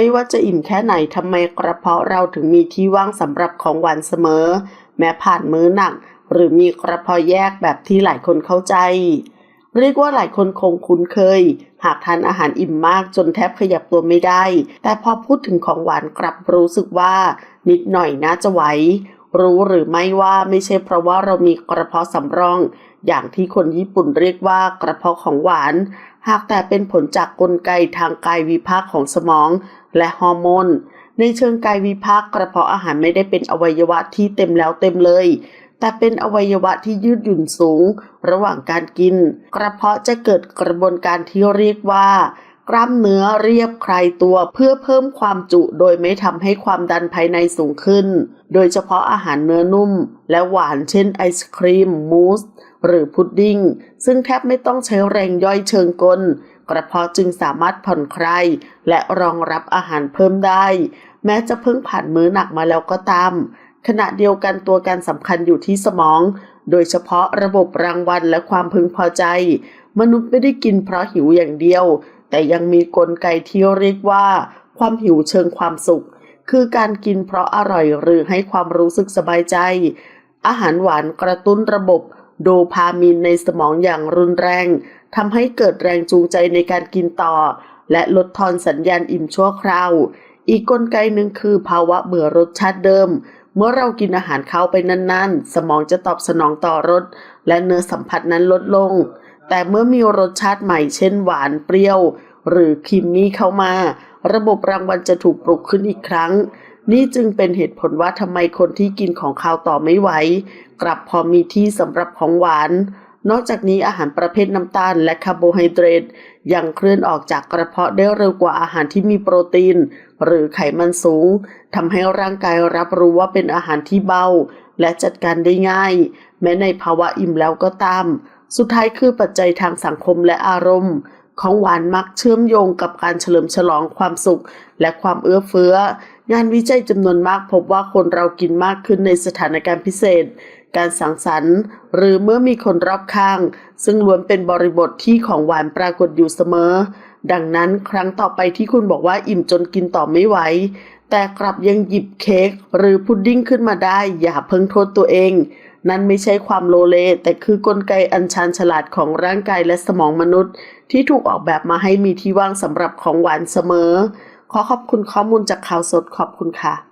ไม่ว่าจะอิ่มแค่ไหนทำไมกระเพาะเราถึงมีที่ว่างสำหรับของหวานเสมอ แม้ผ่านมื้อหนัก หรือมีกระเพาะแยกแบบที่หลายคนเข้าใจ เรียกว่าหลายคนคงคุ้นเคย หากทานอาหารอิ่มมากจนแทบขยับตัวไม่ได้ แต่พอพูดถึงของหวานกลับรู้สึกว่า นิดหน่อยน่าจะไหวรู้หรือไม่ว่าไม่ใช่เพราะว่าเรามีกระเพาะสำรอง อย่างที่คนญี่ปุ่นเรียกว่ากระเพาะของหวาน หากแต่เป็นผลจากกลไกทางกายวิภาคของสมอง และฮอร์โมน ในเชิงกายวิภาคกระเพาะอาหารไม่ได้เป็นอวัยวะที่เต็มแล้วเต็มเลย แต่เป็นอวัยวะที่ยืดหยุ่นสูง ระหว่างการกิน กระเพาะจะเกิดกระบวนการที่เรียกว่ากล้ามเนื้อเรียบคลายตัวเพื่อเพิ่มความจุโดยไม่ทำให้ความดันภายในสูงขึ้น โดยเฉพาะอาหารเนื้อนุ่ม และหวานเช่นไอศครีม มูส หรือพุดดิ้ง ซึ่งแทบไม่ต้องใช้แรงย่อยเชิงกล กระเพาะจึงสามารถผ่อนคลายและรองรับอาหารเพิ่มได้ แม้จะเพิ่งผ่านมื้อหนักมาแล้วก็ตาม ขณะเดียวกันตัวการสำคัญอยู่ที่สมอง โดยเฉพาะระบบรางวัลและความพึงพอใจ มนุษย์ไม่ได้กินเพราะหิวอย่างเดียว แต่ยังมีกลไกที่เรียกว่า ความหิวเชิงความสุข คือการกินเพราะอร่อยหรือให้ความรู้สึกสบายใจ อาหารหวานกระตุ้นระบบ โดพามีนในสมองอย่างรุนแรงทำให้เกิดแรงจูงใจในการกินต่อ และลดทอนสัญญาณอิ่มชั่วคราว อีกกลไกหนึ่งคือภาวะเบื่อรสชาติเดิม เมื่อเรากินอาหารเข้าไปนานๆ สมองจะตอบสนองต่อรสและเนื้อสัมผัสนั้นลดลง แต่เมื่อมีรสชาติใหม่เช่นหวานเปรี้ยว หรือครีมมี่เข้ามา ระบบรางวัลจะถูกปลุกขึ้นอีกครั้ง นี่จึงเป็นเหตุผลว่าทำไมคนที่กินของคาวต่อไม่ไหวกลับพอมีที่สำหรับของหวาน นอกจากนี้อาหารประเภทน้ำตาลและคาร์โบไฮเดรตยังเคลื่อนออกจากกระเพาะได้เร็วกว่าอาหารที่มีโปรตีน หรือไขมันสูงทำให้ร่างกายรับรู้ว่าเป็นอาหารที่เบา และจัดการได้ง่าย แม้ในภาวะอิ่มแล้วก็ตาม สุดท้ายคือปัจจัยทางสังคมและอารมณ์ ของหวานมักเชื่อมโยงกับการเฉลิมฉลองความสุข และความเอื้อเฟื้อ งานวิจัยจำนวนมากพบว่าคนเรากินมากขึ้นในสถานการณ์พิเศษ การสังสรรค์ หรือเมื่อมีคนรอบข้าง ซึ่งล้วนเป็นบริบทที่ของหวานปรากฏอยู่เสมอ ดังนั้นครั้งต่อไปที่คุณบอกว่าอิ่มจนกินต่อไม่ไหวแต่กลับยังหยิบเค้กหรือพุดดิ้งขึ้นมาได้ อย่าเพิ่งโทษตัวเอง นั่นไม่ใช่ความโลเล แต่คือกลไกอันชาญฉลาดของร่างกายและสมองมนุษย์ ที่ถูกออกแบบมาให้มีที่ว่างสำหรับของหวานเสมอ ขอขอบคุณข้อมูลจากข่าวสดขอบคุณค่ะ